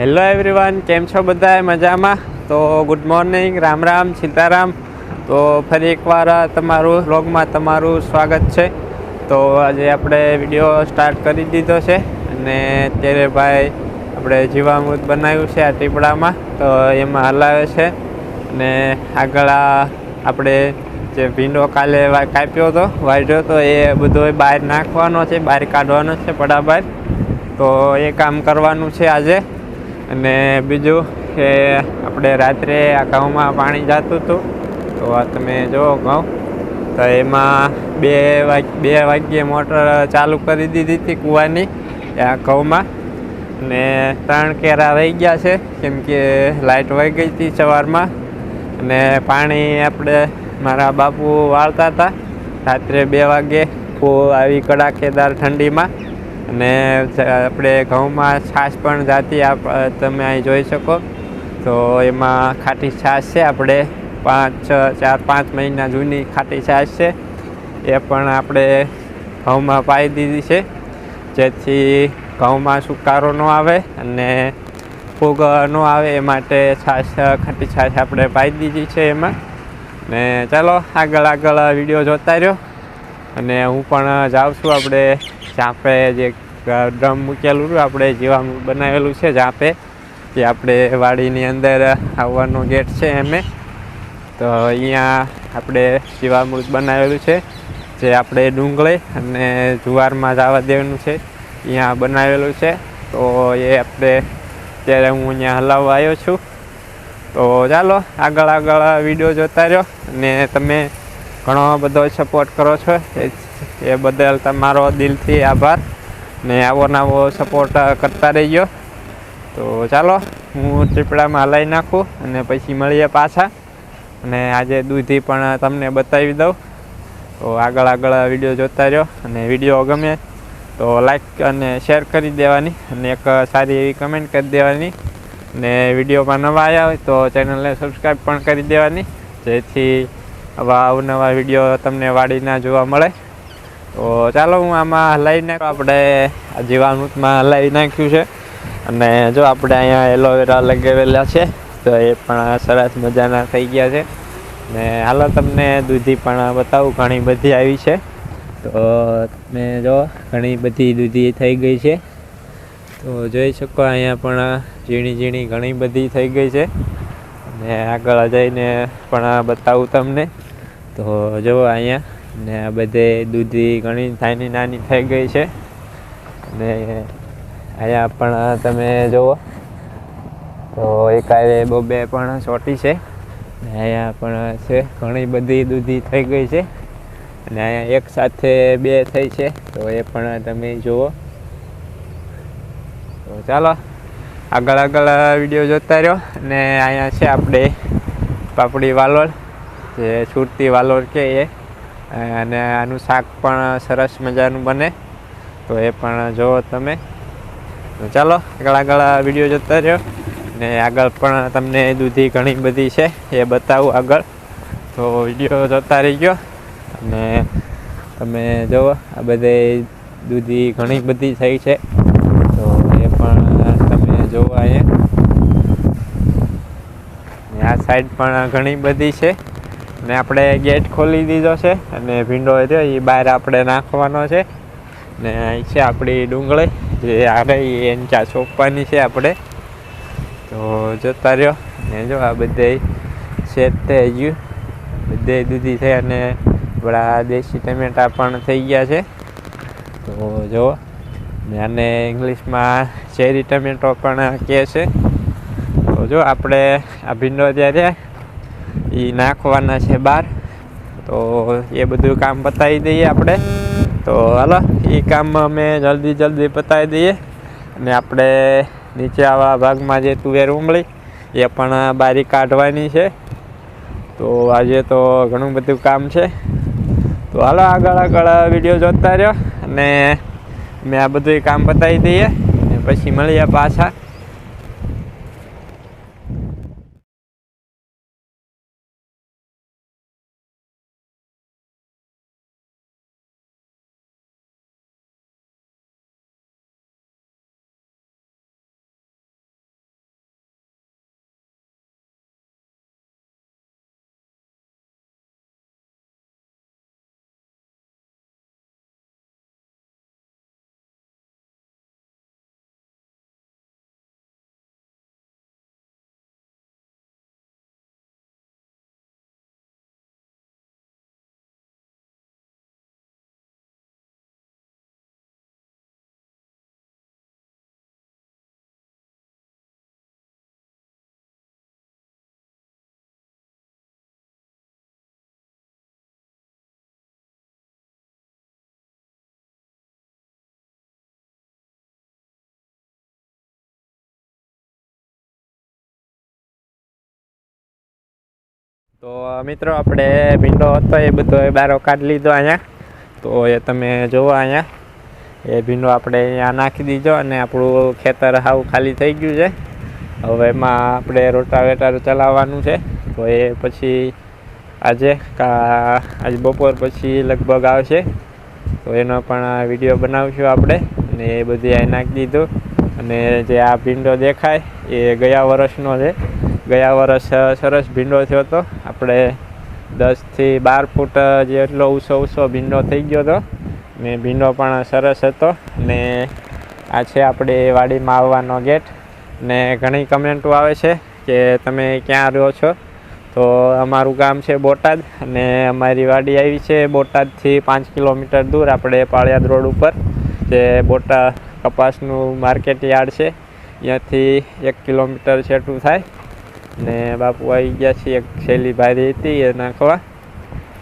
Hello everyone કેમ છો બધા મજામાં? તો ગુડ મોર્નિંગ રામ રામ, સીતારામ. તો ફરી એકવાર તમારું વ્લોગમાં તમારું સ્વાગત છે. તો આજે આપણે વીડિયો સ્ટાર્ટ કરી દીધો છે. અને અત્યારે ભાઈ આપણે જીવામૃત બનાવ્યું છે આ ટીપડામાં. તો એમાં હલાવે છે. અને આગળ આપણે જે ભીંડો કાલે કાપ્યો હતો વાઢ્યો તો એ બધો બહાર નાખવાનો છે, બહાર કાઢવાનો છે પડા બહાર તો એ કામ કરવાનું છે આજે. અને બીજું કે આપણે રાત્રે આ ઘઉંમાં પાણી જતું હતું. તો આ તમે જુઓ ઘઉં તો એમાં બે વાગ, બે વાગ્યે મોટર ચાલુ કરી દીધી હતી કૂવાની આ ઘઉંમાં ને ત્રણ કેરા રહી ગયા છે, કેમ કે લાઇટ વહી ગઈ હતી સવારમાં. અને પાણી આપણે મારા બાપુ વાળતા હતા. રાત્રે બે વાગે આવી કડાકેદાર ઠંડીમાં. અને આપણે ઘઉંમાં છાશ પણ જાતી આપ તમે અહીં જોઈ શકો. તો એમાં ખાટી છાશ છે. આપણે પાંચ ચાર, પાંચ મહિના જૂની ખાટી છાશ છે. એ પણ આપણે ઘઉંમાં પાઈ દીધી છે. જેથી ઘઉંમાં સુકારો ન આવે અને ફૂગ ન આવે એ માટે છાશ ખાટી છાશ આપણે પાઈ દીધી છે એમાં. ને ચાલો આગળ આગળ વીડિયો જોતા રહ્યો. અને હું પણ જાઉં છું. આપણે ઝાંપે જે ડ્રમ મૂકેલું હતું આપણે જીવામૃત બનાવેલું છે ઝાંપે જે આપણે વાડીની અંદર આવવાનો ગેટ છે એમે. તો અહીંયા આપણે જીવામૃત બનાવેલું છે, જે આપણે ડુંગળી અને જુવારમાં જવા દેવાનું છે, અહીંયા બનાવેલું છે. તો એ આપણે અત્યારે હું અહીંયા હલાવવા આવ્યો છું. તો ચાલો આગળ આગળ વીડિયો જોતા રહ્યો અને તમે ઘણો બધો સપોર્ટ કરો છો. એ એ બદલ તમારો દિલથી આભાર ને આવો નવો સપોર્ટ કરતા રહીજો. તો ચાલો, હું ટીપડામાં હલાવી નાખું અને પછી મળીએ પાછા. અને આજે દૂધી પણ તમને બતાવી દઉં. તો આગળ આગળ વીડિયો જોતા રહ્યો અને વીડિયો ગમે તો લાઈક અને શેર કરી દેવાની અને એક સારી એવી કમેન્ટ કરી દેવાની. ને વિડીયોમાં નવા આવ્યા હોય તો ચેનલને સબસ્ક્રાઈબ પણ કરી દેવાની. જેથી આવા અવનવા વીડિયો તમને વાડીના જોવા મળે. તો ચાલો હું આમાં હલાવી નાખ. આપણે જીવામૃતમાં હલાવી નાખ્યું છે. અને જો આપણે અહીંયા એલોવેરા લગાવેલા છે, તો એ પણ સરસ મજાના થઈ ગયા છે. ને હાલો તમને દૂધી પણ બતાવું, ઘણી બધી આવી છે. તો તમે જો, ઘણી બધી દૂધી થઈ ગઈ છે. તો જોઈ શકો અહીંયા પણ ઝીણી ઝીણી ઘણી બધી થઈ ગઈ છે. અને આગળ જઈને પણ બતાવું તમને. તો જુઓ અહીંયા ને આ બધે દૂધી ઘણી નાની નાની થઈ ગઈ છે. ને અહીંયા પણ તમે જુઓ તો એકાએ બબે પણ ચોટી છે. ને અહીંયા પણ છે, ઘણી બધી દૂધી થઈ ગઈ છે. અને અહીંયા એક સાથે બે થઈ છે, તો એ પણ તમે જુઓ તો ચાલો, આગળ આગળ વીડિયો જોતા રહ્યો. અને અહીંયા છે આપણે પાપડી વાલોળ, જે સુરતી વાલોળ કે એ અને આનું શાક પણ સરસ મજાનું બને. તો એ પણ જુઓ તમે. ચાલો, આગળ આગળ વીડિયો જોતા રહ્યો. ને આગળ પણ તમને દૂધી ઘણી બધી છે, એ બતાવું આગળ. તો વીડિયો જોતા રહી ગયો અને તમે જુઓ, આ બધે દૂધી ઘણી બધી થઈ છે. તો એ પણ તમે જોવા અહીંયા. આ સાઈડ પણ ઘણી બધી છે. ને આપણે ગેટ ખોલી દીધો છે અને ભીંડો થયો એ બહાર આપણે નાખવાનો છે. ને અહીં છે આપણી ડુંગળી, જે આ રહી એની ચા ચોપવાની છે આપણે. તો જોતા રહ્યો. ને જો આ બધે સેટ થઈ ગયું બધે દૂધી થઈ અને આપણા દેશી ટમેટા પણ થઈ ગયા છે. તો જુઓ ને આને ઇંગ્લિશમાં ચેરી ટમેટો પણ કહે છે. તો જો આપણે આ ભીંડો જ્યારે એ નાખવાના છે બહાર. તો એ બધું કામ પતાવી દઈએ આપણે. તો હાલો એ કામ અમે જલ્દી જલ્દી પતાવી દઈએ. અને આપણે નીચે આવા ભાગમાં જે તુવેર ઉમળી, એ પણ બારી કાઢવાની છે. તો આજે તો ઘણું બધું કામ છે. તો હાલો, આગળ આગળ વીડિયો જોતા રહ્યો. અને મેં આ બધું કામ પતાવી દઈએ. ને પછી મળીએ પાછા. તો, મિત્રો, આપણે ભીંડો હતો એ બધો એ બારો કાઢી લીધો અહીંયા. તો એ તમે જુઓ અહીંયા. એ ભીંડો આપણે અહીંયા નાખી દીધો અને આપણું ખેતર હાવ ખાલી થઈ ગયું છે. હવે એમાં આપણે રોટાવેટર ચલાવવાનું છે. તો એ પછી આજે કા, આજ બપોર પછી લગભગ આવશે. તો એનો પણ વીડિયો બનાવશું આપણે. અને એ બધી અહીં નાખી દીધું. અને જે આ ભીંડો દેખાય, એ ગયા વર્ષનો છે. ગયા વર્ષ સરસ ભીંડો થયો હતો. આપણે દસથી બાર ફૂટ જેટલો ઊંચો ઊંચો ભીંડો થઈ ગયો હતો. ને ભીંડો પણ સરસ હતો. ને આ છે આપણે વાડીમાં આવવાનો ગેટ. ને ઘણી કમેન્ટો આવે છે કે તમે ક્યાં રહો છો? તો અમારું ગામ છે બોટાદ અને અમારી વાડી આવી છે બોટાદથી પાંચ કિલોમીટર દૂર આપણે પાળિયાદ રોડ ઉપર, જે બોટાદ કપાસનું માર્કેટ યાર્ડ છે. ત્યાંથી એક કિલોમીટર છેટું થાય. ને બાપુ આવી ગયા છે એક શૈલી ભારી હતી એ નાખવા.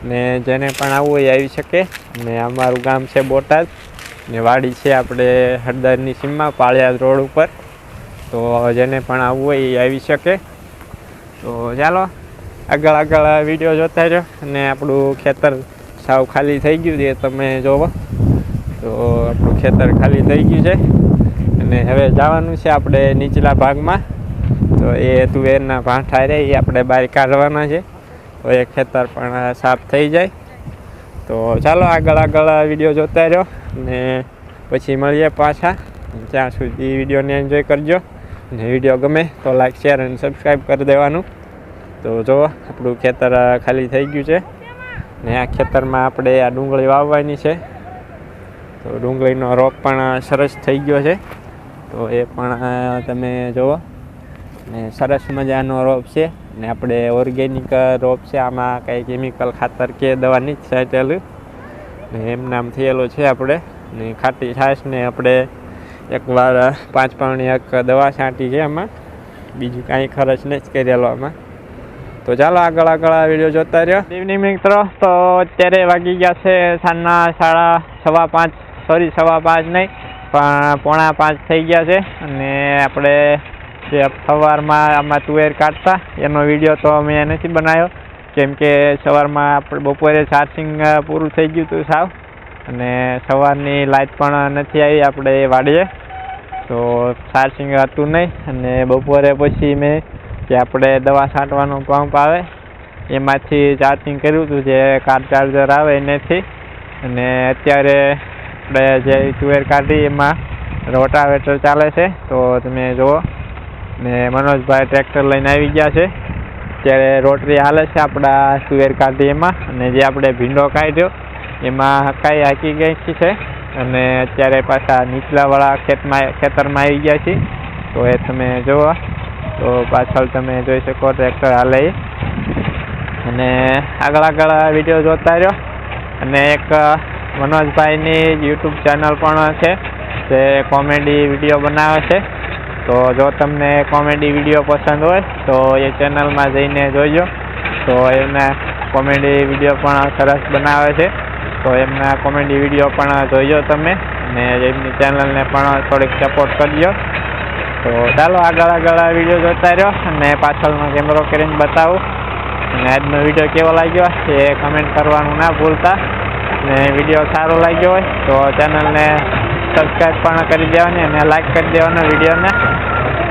ને જેને પણ આવવું એ આવી શકે. ને અમારું ગામ છે બોટાદ. ને વાડી છે આપણે હળદરની સીમમાં, પાળિયાદ રોડ ઉપર. તો જેને પણ આવવું હોય એ આવી શકે. તો ચાલો, આગળ આગળ વીડિયો જોતા રહ્યો અને આપણું ખેતર સાવ ખાલી થઈ ગયું છે તમે જોવો. તો આપણું ખેતર ખાલી થઈ ગયું છે. અને હવે જવાનું છે આપણે નીચલા ભાગમાં. તો એ તુવેરના ભાંઠા રહે એ આપણે બહાર કાઢવાના છે. તો એ ખેતર પણ સાફ થઈ જાય. તો ચાલો આગળ આગળ વીડિયો જોતા રહ્યો ને પછી મળીએ પાછા. ત્યાં સુધી વિડીયોને એન્જોય કરજો. ને વીડિયો ગમે તો લાઈક શેર અને સબસ્ક્રાઈબ કરી દેવાનું. તો જો, આપણું ખેતર ખાલી થઈ ગયું છે. ને આ ખેતરમાં આપણે આ ડુંગળી વાવવાની છે. તો ડુંગળીનો રોપ પણ સરસ થઈ ગયો છે. તો એ પણ તમે જુઓ. ને સરસ મજાનો રોપ છે ને આપણે ઓર્ગેનિક રોપ છે. આમાં કંઈ કેમિકલ ખાતર કે દવા નહીં છાંટેલું. ને એમ નામ થયેલું છે આપણે. ને ખાટી છાશને આપણે એકવાર પાંચ પાણી એક દવા છાંટી છે એમાં બીજું કાંઈ ખર્ચ નહીં જ કરેલો આમાં. તો ચાલો આગળ આગળ આ વીડિયો જોતા રહ્યો. ઇવનિંગ મિત્રો. તો અત્યારે વાગી ગયા છે સાંજના સાડા સવા પાંચ. સોરી સવા પાંચ નહીં, પણ પોણા પાંચ થઈ ગયા છે. અને આપણે જે સવારમાં આમાં તુવેર કાઢતા. એનો વીડિયો તો અમે નથી બનાવ્યો કેમ કે સવારમાં આપણે બપોરે ચાર્જિંગ પૂરું થઈ ગયું હતું સાવ. અને સવારની લાઇટ પણ નથી આવી, આપણે વાડીએ. તો ચાર્જિંગ હતું નહીં. અને બપોરે પછી મેં કે આપણે દવા છાંટવાનો પંપ આવે. એમાંથી ચાર્જિંગ કર્યું હતું, જે કાર ચાર્જર આવે એનેથી. અને અત્યારે આપણે જે તુવેર કાઢી, એમાં રોટાવેટર ચાલે છે. તો તમે જુઓ. ને મનોજભાઈ ટ્રેક્ટર લઈને આવી ગયા છે. ત્યારે રોટરી હાલે છે આપણા સુવેર કાઢી એમાં અને જે આપણે ભીંડો કાઢ્યો, એમાં હકાઈ હાકી ગઈ છે. અને અત્યારે પાછા નીચલાવાળા ખેતમાં ખેતરમાં આવી ગયા છીએ. તો એ તમે જુઓ તો પાછળ તમે જોઈ શકો ટ્રેક્ટર હાલે અને આગળ આગળ વીડિયો જોતા રહ્યો. અને એક મનોજભાઈની યુટ્યુબ ચેનલ પણ છે, જે કોમેડી વીડિયો બનાવે છે. તો જો તમને કોમેડી વીડિયો પસંદ હોય, તો એ ચેનલમાં જઈને જોઈજો. તો એમના કોમેડી વીડિયો પણ સરસ બનાવે છે. તો એમના કોમેડી વીડિયો પણ જોઈજો તમે અને એમની ચેનલને પણ થોડીક સપોર્ટ કરજો. તો ચાલો આગળ આગળ વીડિયો જોતા રહ્યો અને પાછળનો કેમેરો કરીને બતાવું. અને આજનો વીડિયો કેવો લાગ્યો એ કમેન્ટ કરવાનું ના ભૂલતા. ને વીડિયો સારો લાગ્યો હોય તો ચેનલને સબસ્ક્રાઈબ પણ કરી દેવાની અને લાઈક કરી દેવાનો વિડીયોને.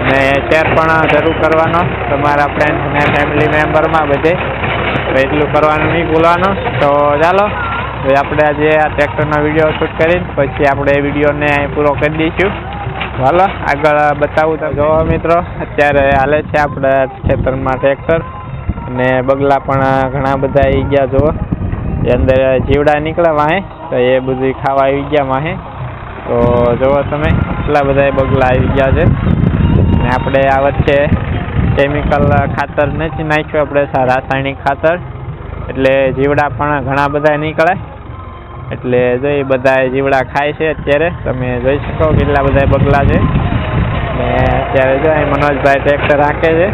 ને શેર પણ જરૂર કરવાનો. તમારા ફ્રેન્ડ્સ અને ફેમિલી મેમ્બરમાં બધે. એટલું કરવાનું નહીં ભૂલવાનું. તો ચાલો આપણે આજે આ ટ્રેક્ટરનો વીડિયો શૂટ કરીને પછી આપણે એ વિડીયોને પૂરો કરી દઈશું. ચાલો આગળ બતાવું તો જોવા મિત્રો, અત્યારે હાલે છે આપણે ખેતરમાં ટ્રેક્ટર અને બગલા પણ ઘણા બધા આવી ગયા, જુઓ. એ અંદર જીવડા નીકળે વાહે, તો એ બધું ખાવા આવી ગયા વાહે. તો જુઓ તમે કેટલા બધા બગલા આવી ગયા છે. ને આપણે આ વચ્ચે કેમિકલ ખાતર નથી નાખ્યું, આપણે રાસાયણિક ખાતર. એટલે જીવડા પણ ઘણા બધા નીકળે. એટલે જો એ બધા જીવડા ખાય છે અત્યારે, તમે જોઈ શકો કેટલા બધા બગલા છે. ને અત્યારે જો અહીં મનોજભાઈ ટ્રેક્ટર રાખે છે.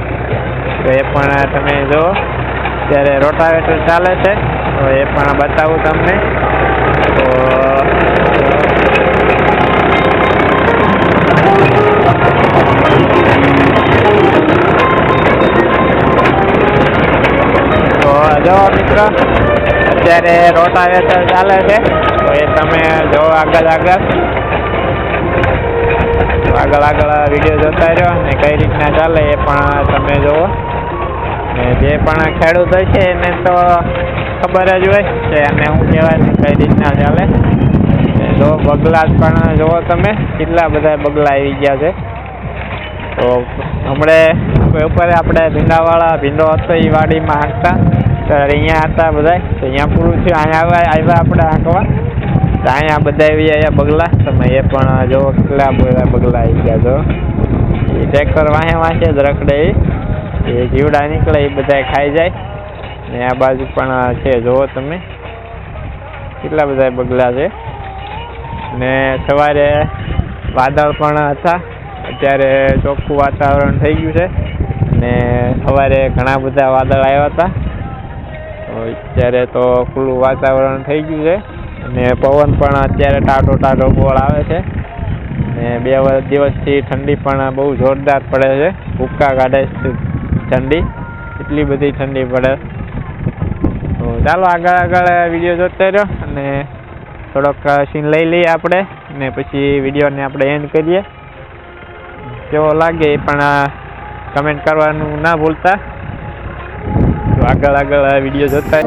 તો એ પણ તમે જુઓ, અત્યારે રોટાવેટર ચાલે છે. તો એ પણ બતાવું તમને. મિત્રો અત્યારે રોટાવેટર ચાલે છે. તો એ તમે જો આગળ આગળ. આગળ આગળ વીડિયો જોતા રહ્યો અને કઈ રીતના ચાલે એ પણ તમે જુઓ. ને જે પણ ખેડૂત હશે એને તો ખબર જ હોય કે અને હું કહેવાય કઈ રીતના ચાલે. જો બગલા પણ જુઓ તમે, કેટલા બધા બગલા આવી ગયા છે. તો હમણે ઉપર આપણે ભીંડાવાળા ભીંડો હતો એ વાડીમાં હાંકતા. તો અહીંયા હતા બધા તો અહીંયા પૂરું થયું. અહીંયા આવ્યા આવ્યા આપણે આંકવા તો અહીંયા બધા આવી અહીંયા બગલા. તમે એ પણ જો કેટલા બધા બગલા આવી ગયા જો. એ ટ્રેક્ટર વાહે વાંચે જ રખડે એ. જીવડા નીકળે, એ બધા ખાઈ જાય. ને આ બાજુ પણ છે, જુઓ તમે. કેટલા બધા બગલા છે. ને સવારે વાદળ પણ હતા. અત્યારે ચોખ્ખું વાતાવરણ થઈ ગયું છે. ને સવારે ઘણા બધા વાદળ આવ્યા હતા. અત્યારે તો ખુલ્લું વાતાવરણ થઈ ગયું છે. અને પવન પણ અત્યારે ટાટો ટાટો બોળ આવે છે. ને બે દિવસથી ઠંડી પણ બહુ જોરદાર પડે છે. ભૂક્કા કાઢે છે ઠંડી. એટલી બધી ઠંડી પડે. તો ચાલો આગળ આગળ વીડિયો જોતો રહ્યો અને થોડોક સીન લઈ લઈએ આપણે. ને પછી વિડીયોને આપણે એન્ડ કરીએ. કેવો લાગે એ પણ કમેન્ટ કરવાનું ના ભૂલતા. તો આગળ આ વીડિયો જોતા